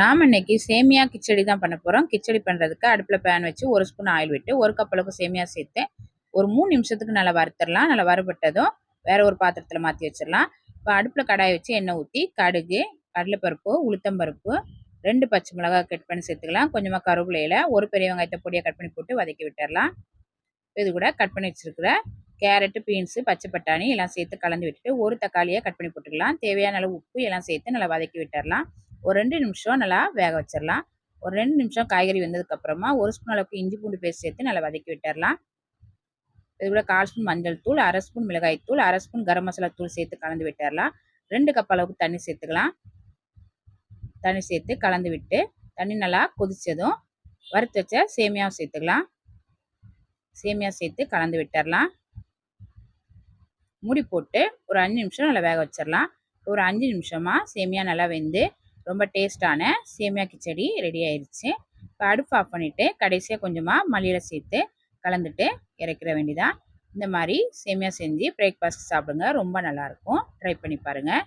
நாம் இன்றைக்கி சேமியா கிச்சடி தான் பண்ண போகிறோம் கிச்சடி பண்ணுறதுக்கு அடுப்பில் பேன் வச்சு ஒரு ஸ்பூன் ஆயில் விட்டு ஒரு கப் அளவுக்கு சேமியா சேர்த்து ஒரு மூணு நிமிஷத்துக்கு நல்லா வறுத்துடலாம். நல்லா வறுபட்டதும் வேறு ஒரு பாத்திரத்தில் மாற்றி வச்சிடலாம். இப்போ அடுப்பில் கடாயை வச்சு எண்ணெய் ஊற்றி கடுகு கடலைப்பருப்பு உளுத்தம்பருப்பு ரெண்டு பச்சை மிளகாய் கட் பண்ணி சேர்த்துக்கலாம். கொஞ்சமாக கருவேலையில் ஒரு பெரிய வெங்காயத்தை பொடியாக கட் பண்ணி போட்டு வதக்கி விட்டுடலாம். இது கூட கட் பண்ணி வச்சுருக்கிற கேரட்டு பீன்ஸு பச்சை பட்டாணி எல்லாம் சேர்த்து கலந்து விட்டுட்டு ஒரு தக்காளியை கட் பண்ணி போட்டுக்கலாம். தேவையான அளவு உப்பு எல்லாம் சேர்த்து நல்லா வதக்கி விட்டுடலாம். ஒரு ரெண்டு நிமிஷம் நல்லா வேக வச்சிடலாம் ஒரு ரெண்டு நிமிஷம் காய்கறி வெந்ததுக்கப்புறமா ஒரு ஸ்பூன் அளவுக்கு இஞ்சி பூண்டு பேஸ்ட் சேர்த்து நல்லா வதக்கி விட்டுடலாம் இது கூட கால் ஸ்பூன் மஞ்சள் தூள் அரை ஸ்பூன் மிளகாய் தூள் அரை ஸ்பூன் கரம் மசாலா தூள் சேர்த்து கலந்து விட்டுடலாம் ரெண்டு கப் அளவுக்கு தண்ணி சேர்த்துக்கலாம். தண்ணி சேர்த்து கலந்து விட்டு தண்ணி நல்லா கொதித்ததும் வறுத்து வச்ச சேமியாவும் சேர்த்துக்கலாம். சேமியா சேர்த்து கலந்து விட்டுடலாம் மூடி போட்டு ஒரு அஞ்சு நிமிஷம் நல்லா வேக வச்சிடலாம் ஒரு அஞ்சு நிமிஷமாக சேமியா நல்லா வெந்து ரொம்ப டேஸ்டான சேமியா கிச்சடி ரெடி ஆயிடுச்சு இப்போ அடுப்பு ஆஃப் பண்ணிவிட்டு கடைசியாக கொஞ்சமாக மல்லியில் சேர்த்து கலந்துட்டு இறக்கிற வேண்டியதான் இந்த மாதிரி சேமியா செஞ்சு பிரேக்ஃபாஸ்ட் சாப்பிடுங்க. ரொம்ப நல்லாயிருக்கும் ட்ரை பண்ணி பாருங்கள்